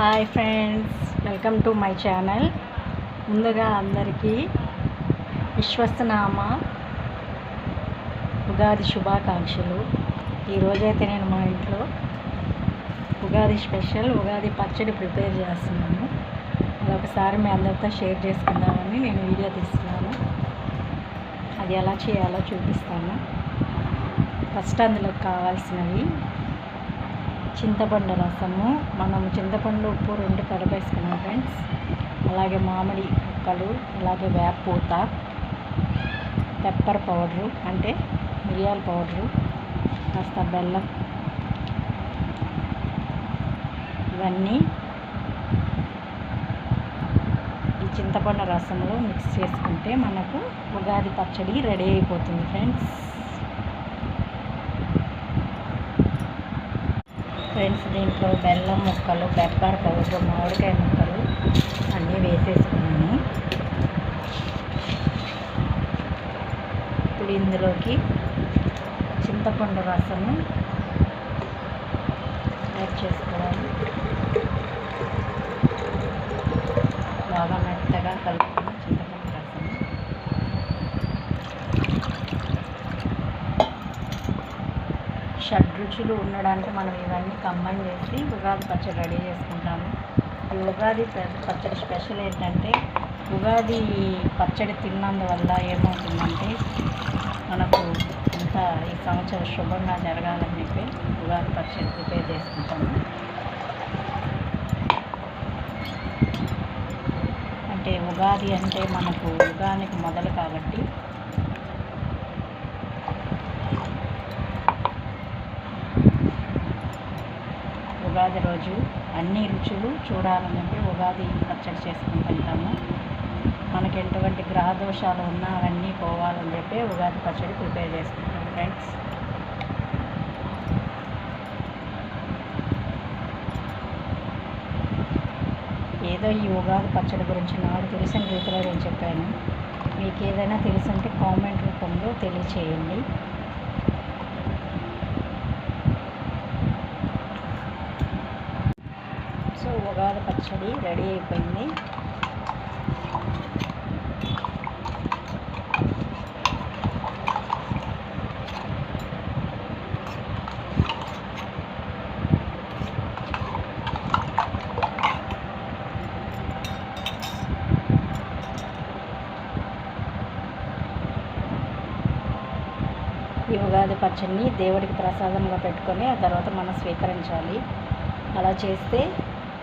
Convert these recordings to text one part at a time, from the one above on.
Hi friends welcome to my channel. ముందుగా అందరికీ విశ్వస్తనామ ఉగాది శుభాకాంక్షలు. ఈరోజైతే నేను మా ఇంట్లో ఉగాది స్పెషల్ ఉగాది పచ్చడి ప్రిపేర్ చేస్తున్నాను. అది ఒకసారి మీ అందరితో షేర్ చేసుకుందామని నేను వీడియో తీస్తున్నాను. అది ఎలా చేయాలో చూపిస్తాను. ఫస్ట్ అందులో కావాల్సినవి చింతపండు రసము. మనం చింతపండు ఉప్పు రెండు కలిపేసుకున్నాం ఫ్రెండ్స్. అలాగే మామిడి ముక్కలు అలాగే వేపూత పెప్పర్ పౌడరు అంటే మిరియాల పౌడరు కాస్త బెల్లం ఇవన్నీ ఈ చింతపండు రసంలో మిక్స్ చేసుకుంటే మనకు ఉగాది పచ్చడి రెడీ అయిపోతుంది ఫ్రెండ్స్. ఫ్రెండ్స్ దీంట్లో బెల్లం ముక్కలు పెప్పర్ పౌడర్ మామిడికాయ ముక్కలు అన్నీ వేసేసుకున్నాను ఇప్పుడు ఇందులోకి చింతపండు రసము యాడ్ చేసుకోవాలి బాగా మెత్తగా కలుపుకున్న చింతపండు రసము షడ్రుచులు ఉండడానికి మనం ఇవన్నీ కంబైన్ చేసి ఉగాది పచ్చడి రెడీ చేసుకుంటాము. ఈ ఉగాది పచ్చడి స్పెషల్ ఏంటంటే ఉగాది పచ్చడి తిన్నందువల్ల ఏమవుతుందంటే మనకు అంతా ఈ సంవత్సరం శుభంగా జరగాలని చెప్పి ఉగాది పచ్చడి ప్రిపేర్ చేసుకుంటాము. అంటే ఉగాది అంటే మనకు ఉగానికి మొదలు కాబట్టి ఉగాది రోజు అన్ని రుచులు చూడాలని చెప్పి ఉగాది పచ్చడి చేసుకుని తింటాము. మనకి ఎటువంటి గ్రహ దోషాలు ఉన్నా అవన్నీ పోవాలని చెప్పి ఉగాది పచ్చడి ప్రిపేర్ చేసుకుంటాం ఫ్రెండ్స్. ఏదో ఈ ఉగాది పచ్చడి గురించి నాకు తెలిసిన రీతిలో నేను చెప్పాను. మీకు ఏదైనా తెలుసుంటే కామెంట్ రూపంలో తెలియచేయండి. సో ఉగాది పచ్చడి రెడీ అయిపోయింది. ఈ ఉగాది పచ్చడిని దేవుడికి ప్రసాదంగా పెట్టుకొని ఆ తర్వాత మనం స్వీకరించాలి. అలా చేస్తే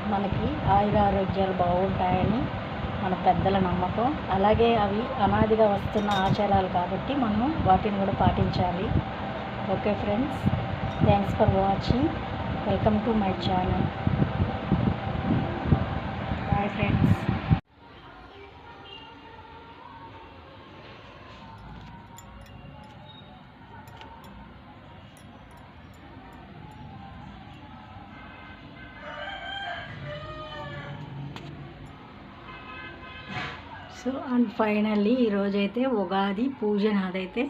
మనకి ఆయుర ఆరోగ్యాలు బాగుంటాయని మన పెద్దల నమ్మకం. అలాగే అవి అనాదిగా వస్తున్న ఆచారాలు కాబట్టి మనం వాటిని కూడా పాటించాలి. Okay friends thanks for watching. Welcome to my channel. Bye friends. So and finally ఈరోజైతే ఉగాది పూజ నాదైతే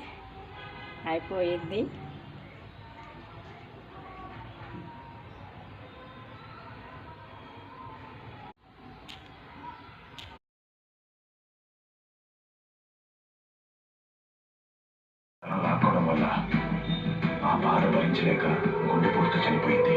అయిపోయింది. తన లేకపోవడం వల్ల ఆ బాధ భరించలేక గుండెపోటుతో చనిపోయింది.